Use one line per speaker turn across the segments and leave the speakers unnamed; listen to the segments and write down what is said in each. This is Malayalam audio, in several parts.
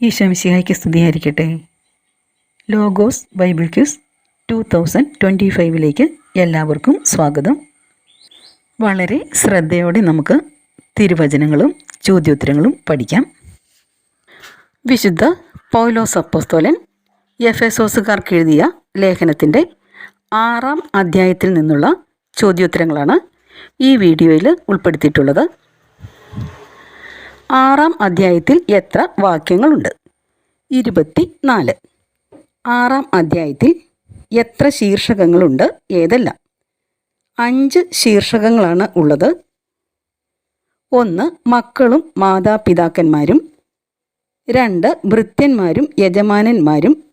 ഈശോമിശിഹായ്ക്ക് സ്തുതിയായിരിക്കട്ടെ. Logos Bible quiz two thousand twenty ഫൈവിലേക്ക് എല്ലാവർക്കും സ്വാഗതം. വളരെ ശ്രദ്ധയോടെ നമുക്ക് തിരുവചനങ്ങളും ചോദ്യോത്തരങ്ങളും പഠിക്കാം. വിശുദ്ധ പൗലോസ് അപ്പോസ്തോലൻ എഫ് എസോസുകാർക്ക് എഴുതിയ ലേഖനത്തിന്റെ ആറാം അധ്യായത്തിൽ നിന്നുള്ള ചോദ്യോത്തരങ്ങളാണ് ഈ വീഡിയോയിൽ ഉൾപ്പെടുത്തിയിട്ടുള്ളത്. ആറാം അധ്യായത്തിൽ എത്ര വാക്യങ്ങളുണ്ട്? ഇരുപത്തി നാല് ആറാം അധ്യായത്തിൽ എത്ര ശീർഷകങ്ങളുണ്ട്? ഏതെല്ലാം? അഞ്ച് ശീർഷകങ്ങളാണ് ഉള്ളത്. ഒന്ന് മക്കളും മാതാപിതാക്കന്മാരും. രണ്ട് ഭൃത്യന്മാരും യജമാനന്മാരും.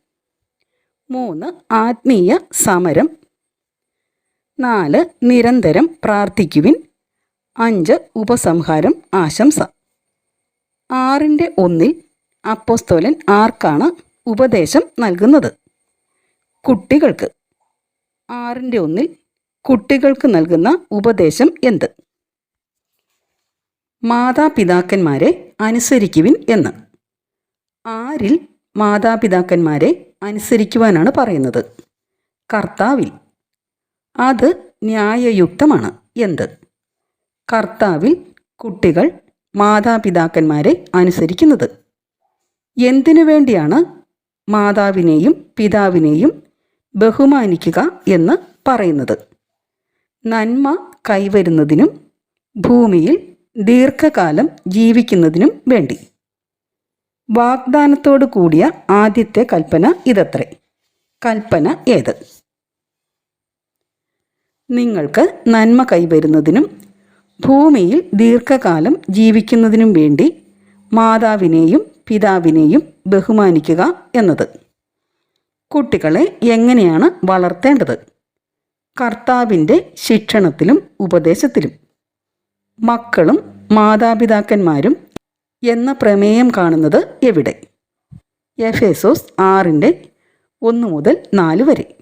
മൂന്ന് ആത്മീയ സമരം. നാല് നിരന്തരം പ്രാർത്ഥിക്കുവിൻ. അഞ്ച് ഉപസംഹാരം ആശംസ. ആറിന്റെ ഒന്നിൽ അപ്പോസ്തോലൻ ആർക്കാണ് ഉപദേശം നൽകുന്നത്? കുട്ടികൾക്ക്. ആറിന്റെ ഒന്നിൽ കുട്ടികൾക്ക് നൽകുന്ന ഉപദേശം എന്ത്? മാതാപിതാക്കന്മാരെ അനുസരിക്കുവിൻ എന്ന്. ആരിൽ മാതാപിതാക്കന്മാരെ അനുസരിക്കുവാനാണ് പറയുന്നത്? കർത്താവിൽ. അത് ന്യായയുക്തമാണ്. എന്ത്? കർത്താവിൽ കുട്ടികൾ മാതാപിതാക്കന്മാരെ അനുസരിക്കുന്നത്. എന്തിനു വേണ്ടിയാണ് മാതാവിനെയും പിതാവിനെയും ബഹുമാനിക്കുക എന്ന് പറയുന്നത്? നന്മ കൈവരുന്നതിനും ഭൂമിയിൽ ദീർഘകാലം ജീവിക്കുന്നതിനും വേണ്ടി. വാഗ്ദാനത്തോടു കൂടിയ ആദ്യത്തെ കൽപ്പന ഇതത്രേ. കൽപ്പന ഏത്? നിങ്ങൾക്ക് നന്മ കൈവരുന്നതിനും ഭൂമിയിൽ ദീർഘകാലം ജീവിക്കുന്നതിനും വേണ്ടി മാതാവിനെയും പിതാവിനെയും ബഹുമാനിക്കുക എന്നത്. കുട്ടികളെ എങ്ങനെയാണ് വളർത്തേണ്ടത്? കർത്താവിന്റെ ശിക്ഷണത്തിലും ഉപദേശത്തിലും. മക്കളും മാതാപിതാക്കന്മാരും എന്ന പ്രമേയം കാണുന്നത് എവിടെ? എഫേസോസ് ആറിന്റെ ഒന്ന് മുതൽ നാല് വരെ.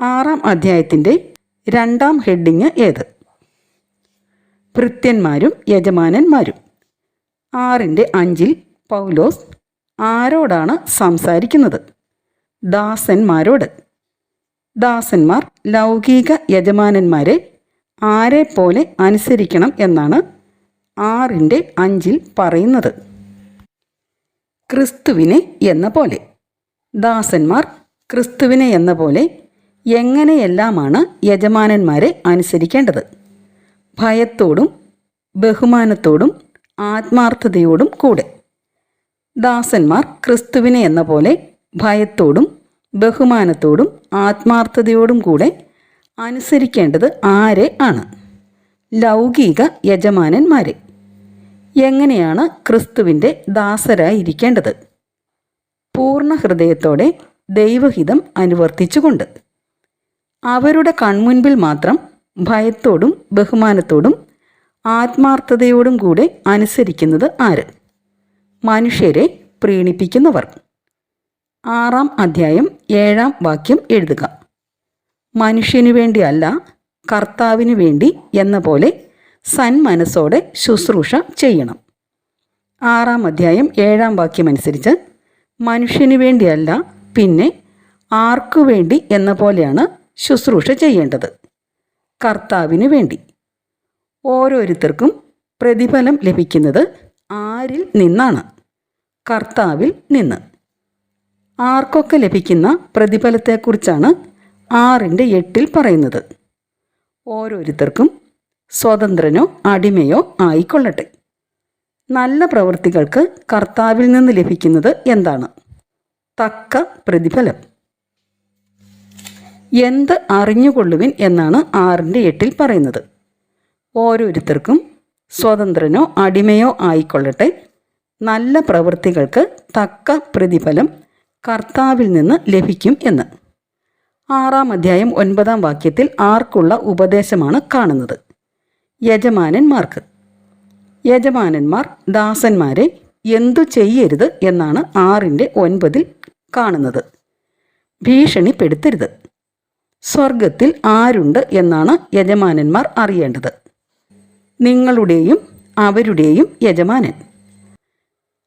ആറാം അധ്യായത്തിന്റെ രണ്ടാം ഹെഡിങ് ഏത്? ഭൃത്യന്മാരും യജമാനന്മാരും. ആറിന്റെ അഞ്ചിൽ പൗലോസ് ആരോടാണ് സംസാരിക്കുന്നത്? ദാസന്മാരോട്. ദാസന്മാർ ലൗകിക യജമാനന്മാരെ ആരെ പോലെ അനുസരിക്കണം എന്നാണ് ആറിന്റെ അഞ്ചിൽ പറയുന്നത്. ക്രിസ്തുവിനെ എന്ന പോലെ. ദാസന്മാർ ക്രിസ്തുവിനെ എന്ന പോലെ എങ്ങനെയെല്ലാമാണ് യജമാനന്മാരെ അനുസരിക്കേണ്ടത്? ഭയത്തോടും ബഹുമാനത്തോടും ആത്മാർത്ഥതയോടും കൂടെ. ദാസന്മാർ ക്രിസ്തുവിനെ എന്ന പോലെ ഭയത്തോടും ബഹുമാനത്തോടും ആത്മാർത്ഥതയോടും കൂടെ അനുസരിക്കേണ്ടത് ആരെ ആണ്? ലൗകിക യജമാനന്മാരെ. എങ്ങനെയാണ് ക്രിസ്തുവിന്റെ ദാസരായിരിക്കേണ്ടത് പൂർണ ഹൃദയത്തോടെ ദൈവഹിതം അനുവർത്തിച്ചുകൊണ്ട്. അവരുടെ കൺമുൻപിൽ മാത്രം ഭയത്തോടും ബഹുമാനത്തോടും ആത്മാർത്ഥതയോടും കൂടെ അനുസരിക്കുന്നത് ആര്? മനുഷ്യരെ പ്രീണിപ്പിക്കുന്നവർ. ആറാം അധ്യായം ഏഴാം വാക്യം എഴുതുക. മനുഷ്യനു വേണ്ടിയല്ല കർത്താവിനു വേണ്ടി എന്ന പോലെ സന്മനസ്സോടെ ശുശ്രൂഷ ചെയ്യണം. ആറാം അധ്യായം ഏഴാം വാക്യം അനുസരിച്ച് മനുഷ്യനു വേണ്ടിയല്ല പിന്നെ ആർക്കു വേണ്ടി എന്ന പോലെയാണ് ശുശ്രൂഷ ചെയ്യേണ്ടത്. കർത്താവിന് വേണ്ടി. ഓരോരുത്തർക്കും പ്രതിഫലം ലഭിക്കുന്നത് ആരിൽ നിന്നാണ്? കർത്താവിൽ നിന്ന്. ആർക്കൊക്കെ ലഭിക്കുന്ന പ്രതിഫലത്തെക്കുറിച്ചാണ് ആറിന്റെ എട്ടിൽ പറയുന്നത്. ഓരോരുത്തർക്കും സ്വതന്ത്രനോ അടിമയോ ആയിക്കൊള്ളട്ടെ. നല്ല പ്രവൃത്തികൾക്ക് കർത്താവിൽ നിന്ന് ലഭിക്കുന്നത് എന്താണ്? തക്ക പ്രതിഫലം. എന്ത് അറിഞ്ഞുകൊള്ളുവിൻ എന്നാണ് ആറിന്റെ എട്ടിൽ പറയുന്നത്. ഓരോരുത്തർക്കും സ്വതന്ത്രനോ അടിമയോ ആയിക്കൊള്ളട്ടെ. നല്ല പ്രവൃത്തികൾക്ക് തക്ക പ്രതിഫലം കർത്താവിൽ നിന്ന് ലഭിക്കും എന്ന്. ആറാം അധ്യായം ഒൻപതാം വാക്യത്തിൽ ആർക്കുള്ള ഉപദേശമാണ് കാണുന്നത്. യജമാനന്മാർക്ക്. യജമാനന്മാർ ദാസന്മാരെ എന്തു ചെയ്യരുത് എന്നാണ് ആറിന്റെ ഒൻപതിൽ കാണുന്നത്. ഭീഷണിപ്പെടുത്തരുത്. സ്വർഗത്തിൽ ആരുണ്ട് എന്നാണ് യജമാനന്മാർ അറിയേണ്ടത്. നിങ്ങളുടെയും അവരുടെയും യജമാനൻ.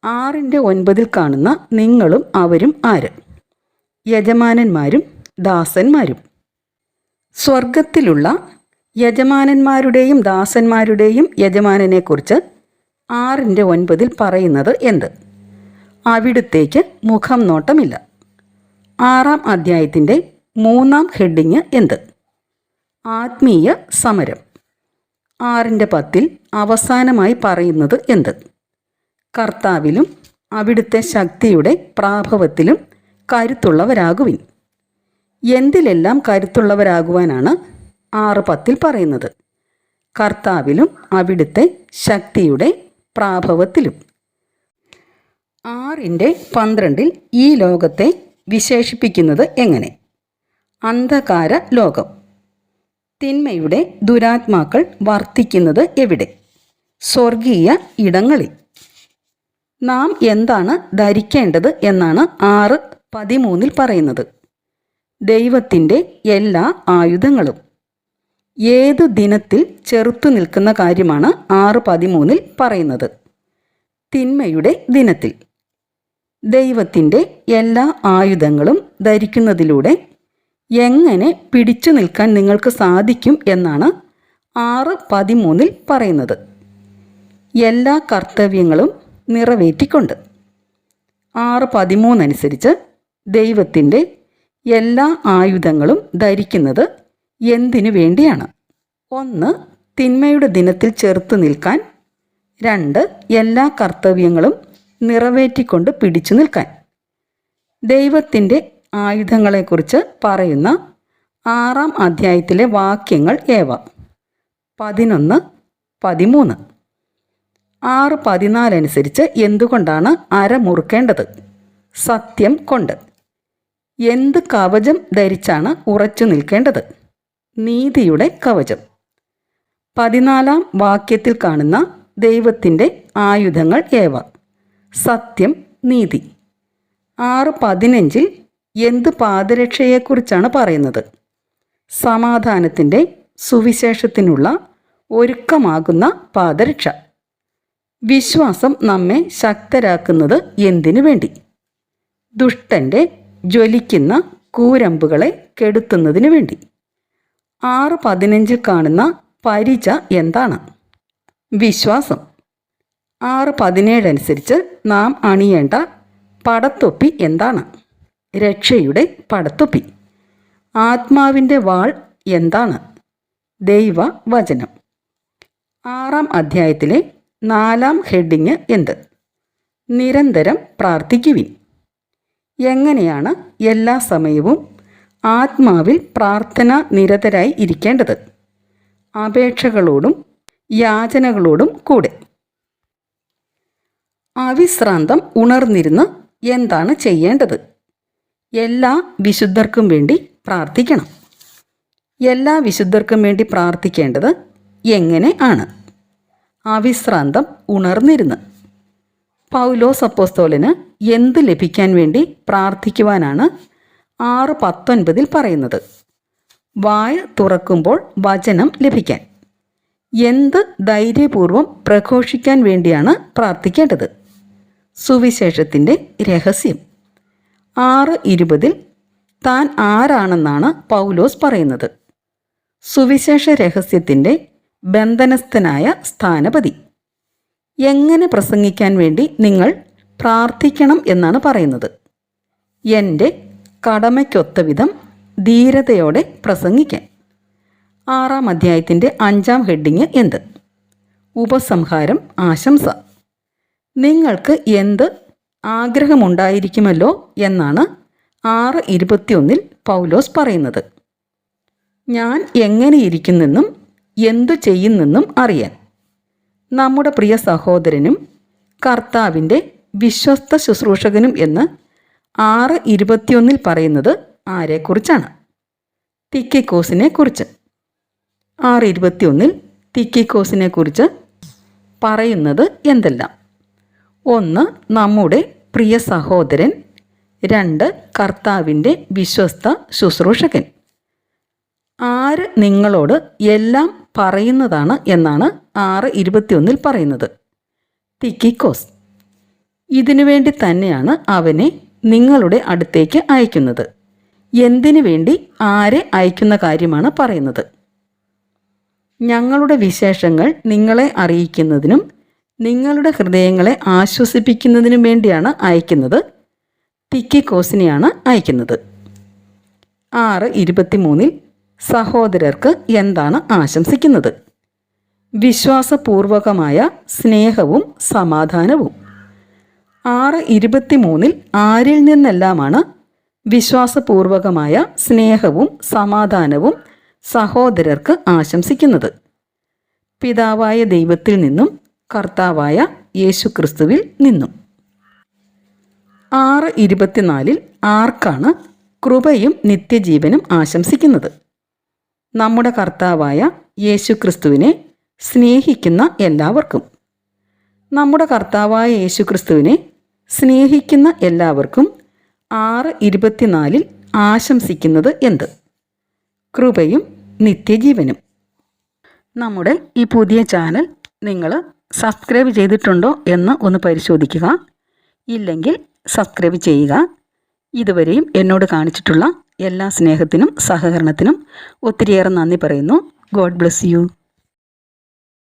ആറിന്റെ ഒൻപതിൽ കാണുന്ന നിങ്ങളും അവരും ആര്? യജമാനന്മാരും ദാസന്മാരും. സ്വർഗത്തിലുള്ള യജമാനന്മാരുടെയും ദാസന്മാരുടെയും യജമാനനെക്കുറിച്ച് ആറിന്റെ ഒൻപതിൽ പറയുന്നത് എന്ത്? അവിടുത്തേക്ക് മുഖം നോട്ടമില്ല. ആറാം അധ്യായത്തിന്റെ മൂന്നാം ഹെഡിങ് എന്ത്? ആത്മീയ സമരം. ആറിന്റെ പത്തിൽ അവസാനമായി പറയുന്നത് എന്ത്? കർത്താവിലും അവിടുത്തെ ശക്തിയുടെ പ്രാഭവത്തിലും കരുത്തുള്ളവരാകുവിൻ. എന്തിലെല്ലാം കരുത്തുള്ളവരാകുവാനാണ് ആറ് പത്തിൽ പറയുന്നത്? കർത്താവിലും അവിടുത്തെ ശക്തിയുടെ പ്രാഭവത്തിലും. ആറിന്റെ പന്ത്രണ്ടിൽ ഈ ലോകത്തെ വിശേഷിപ്പിക്കുന്നത് എങ്ങനെ? അന്ധകാര ലോകം തിന്മയുടെ ദുരാത്മാക്കൾ വർത്തിക്കുന്നത് എവിടെ? സ്വർഗീയ ഇടങ്ങളിൽ. നാം എന്താണ് ധരിക്കേണ്ടത് എന്നാണ് ആറ് പതിമൂന്നിൽ പറയുന്നത്. ദൈവത്തിന്റെ എല്ലാ ആയുധങ്ങളും. ഏതു ദിനത്തിൽ ചെറുത്തു നിൽക്കുന്ന കാര്യമാണ് ആറ് പതിമൂന്നിൽ പറയുന്നത്. തിന്മയുടെ ദിനത്തിൽ. ദൈവത്തിന്റെ എല്ലാ ആയുധങ്ങളും ധരിക്കുന്നതിലൂടെ എങ്ങനെ പിടിച്ചു നിൽക്കാൻ നിങ്ങൾക്ക് സാധിക്കും എന്നാണ് ആറ് പതിമൂന്നിൽ പറയുന്നത്. എല്ലാ കർത്തവ്യങ്ങളും നിറവേറ്റിക്കൊണ്ട്. ആറ് പതിമൂന്നനുസരിച്ച് ദൈവത്തിന്റെ എല്ലാ ആയുധങ്ങളും ധരിക്കുന്നത് എന്തിനു വേണ്ടിയാണ്? ഒന്ന് തിന്മയുടെ ദിനത്തിൽ ചെറുത്തു നിൽക്കാൻ. രണ്ട് എല്ലാ കർത്തവ്യങ്ങളും നിറവേറ്റിക്കൊണ്ട് പിടിച്ചു നിൽക്കാൻ. ദൈവത്തിന്റെ ആയുധങ്ങളെക്കുറിച്ച് പറയുന്ന ആറാം അധ്യായത്തിലെ വാക്യങ്ങൾ ഏവ? പതിനൊന്ന് പതിമൂന്ന്. ആറ് പതിനാലനുസരിച്ച് എന്തുകൊണ്ടാണ് അര മുറുക്കേണ്ടത്? സത്യം കൊണ്ട്. എന്ത് കവചം ധരിച്ചാണ് ഉറച്ചു നിൽക്കേണ്ടത്? നീതിയുടെ കവചം. പതിനാലാം വാക്യത്തിൽ കാണുന്ന ദൈവത്തിന്റെ ആയുധങ്ങൾ ഏവ? സത്യം നീതി. ആറ് പതിനഞ്ചിൽ എന്ത് പാദരക്ഷയെക്കുറിച്ചാണ് പറയുന്നത്? സമാധാനത്തിന്റെ സുവിശേഷത്തിനുള്ള ഒരുക്കമാകുന്ന പാദരക്ഷ. വിശ്വാസം നമ്മെ ശക്തരാക്കുന്നത് എന്തിനു വേണ്ടി? ദുഷ്ടന്റെ ജ്വലിക്കുന്ന കൂരമ്പുകളെ കെടുത്തുന്നതിനു വേണ്ടി. ആറ് പതിനഞ്ചിൽ കാണുന്ന പരിച എന്താണ്? വിശ്വാസം. ആറ് പതിനേഴ് അനുസരിച്ച് നാം അണിയേണ്ട പടത്തൊപ്പി എന്താണ്? രക്ഷയുടെ പടത്തൊപ്പി. ആത്മാവിന്റെ വാൾ എന്താണ്? ദൈവ വചനം ആറാം അധ്യായത്തിലെ നാലാം ഹെഡിങ് എന്ത്? നിരന്തരം പ്രാർത്ഥിക്കുവിൻ. എങ്ങനെയാണ് എല്ലാ സമയവും ആത്മാവിൽ പ്രാർത്ഥന നിരതരായി ഇരിക്കേണ്ടത്? അപേക്ഷകളോടും യാചനകളോടും കൂടെ. അവിശ്രാന്തം ഉണർന്നിരുന്ന് എന്താണ് ചെയ്യേണ്ടത്? എല്ലാ വിശുദ്ധർക്കും വേണ്ടി പ്രാർത്ഥിക്കണം. എല്ലാ വിശുദ്ധർക്കും വേണ്ടി പ്രാർത്ഥിക്കേണ്ടത് എങ്ങനെ ആണ്? അവിശ്രാന്തം ഉണർന്നിരുന്ന്. പൗലോസ് അപ്പോസ്തോലിന് എന്ത് ലഭിക്കാൻ വേണ്ടി പ്രാർത്ഥിക്കുവാനാണ് ആറ് പത്തൊൻപതിൽ പറയുന്നത്. വായ തുറക്കുമ്പോൾ വചനം ലഭിക്കാൻ. എന്ത് ധൈര്യപൂർവം പ്രഘോഷിക്കാൻ വേണ്ടിയാണ് പ്രാർത്ഥിക്കേണ്ടത്? സുവിശേഷത്തിന്റെ രഹസ്യം. ആറ് ഇരുപതിൽ താൻ ആരാണെന്നാണ് പൗലോസ് പറയുന്നത്. സുവിശേഷ രഹസ്യത്തിന്റെ ബന്ധനസ്ഥനായ സ്ഥാനപതി. എങ്ങനെ പ്രസംഗിക്കാൻ വേണ്ടി നിങ്ങൾ പ്രാർത്ഥിക്കണം എന്നാണ് പറയുന്നത്. എന്റെ കടമയ്ക്കൊത്ത വിധം ധീരതയോടെ പ്രസംഗിക്കാൻ. ആറാം അധ്യായത്തിന്റെ അഞ്ചാം ഹെഡിങ് എന്ത്? ഉപസംഹാരം ആശംസ. നിങ്ങൾക്ക് എന്ത് ആഗ്രഹമുണ്ടായിരിക്കുമല്ലോ എന്നാണ് ആറ് ഇരുപത്തിയൊന്നിൽ പൗലോസ് പറയുന്നത്. ഞാൻ എങ്ങനെയിരിക്കുന്നെന്നും എന്തു ചെയ്യുന്നെന്നും അറിയാൻ. നമ്മുടെ പ്രിയ സഹോദരനും കർത്താവിന്റെ വിശ്വസ്ത ശുശ്രൂഷകനും എന്ന് ആറ് ഇരുപത്തിയൊന്നിൽ പറയുന്നത് ആരെക്കുറിച്ചാണ്? തിക്കിക്കോസിനെ കുറിച്ച് ആറ് ഇരുപത്തിയൊന്നിൽ തിക്കിക്കോസിനെ കുറിച്ച് പറയുന്നത് എന്തെല്ലാം? ഒന്ന് നമ്മുടെ പ്രിയ സഹോദരൻ രണ്ട് കർത്താവിന്റെ വിശ്വസ്ത ശുശ്രൂഷകൻ. ആര് നിങ്ങളോട് എല്ലാം പറയുന്നതാണ് എന്നാണ് ആറ് ഇരുപത്തിയൊന്നിൽ പറയുന്നത്. തിക്കിക്കോസ്. ഇതിനു വേണ്ടി തന്നെയാണ് അവനെ നിങ്ങളുടെ അടുത്തേക്ക് അയക്കുന്നത്. എന്തിനു വേണ്ടി ആരെ അയക്കുന്ന കാര്യമാണ് പറയുന്നത്. ഞങ്ങളുടെ വിശേഷങ്ങൾ നിങ്ങളെ അറിയിക്കുന്നതിനും നിങ്ങളുടെ ഹൃദയങ്ങളെ ആശ്വസിപ്പിക്കുന്നതിനു വേണ്ടിയാണ് അയക്കുന്നത്. തിക്കിക്കോസിനെയാണ് അയക്കുന്നത്. ആറ് ഇരുപത്തിമൂന്നിൽ സഹോദരർക്ക് എന്താണ് ആശംസിക്കുന്നത്? വിശ്വാസപൂർവകമായ സ്നേഹവും സമാധാനവും. ആറ് ഇരുപത്തിമൂന്നിൽ ആരിൽ നിന്നെല്ലാമാണ് വിശ്വാസപൂർവകമായ സ്നേഹവും സമാധാനവും സഹോദരർക്ക് ആശംസിക്കുന്നത്? പിതാവായ ദൈവത്തിൽ നിന്നും കർത്താവായ യേശു ക്രിസ്തുവിൽ നിന്നും. ആറ് ഇരുപത്തിനാലിൽ ആർക്കാണ് കൃപയും നിത്യജീവനും ആശംസിക്കുന്നത്? നമ്മുടെ കർത്താവായ യേശു ക്രിസ്തുവിനെ സ്നേഹിക്കുന്ന എല്ലാവർക്കും. നമ്മുടെ കർത്താവായ യേശു ക്രിസ്തുവിനെ സ്നേഹിക്കുന്ന എല്ലാവർക്കും ആറ് ഇരുപത്തിനാലിൽ ആശംസിക്കുന്നത് എന്ത്? കൃപയും നിത്യജീവനും. നമ്മുടെ ഈ പുതിയ ചാനൽ നിങ്ങൾ സബ്സ്ക്രൈബ് ചെയ്തിട്ടുണ്ടോ എന്ന് ഒന്ന് പരിശോധിക്കുക. ഇല്ലെങ്കിൽ സബ്സ്ക്രൈബ് ചെയ്യുക. ഇതുവരെയും എന്നോട് കാണിച്ചിട്ടുള്ള എല്ലാ സ്നേഹത്തിനും സഹകരണത്തിനും ഒത്തിരിയേറെ നന്ദി പറയുന്നു. God bless you.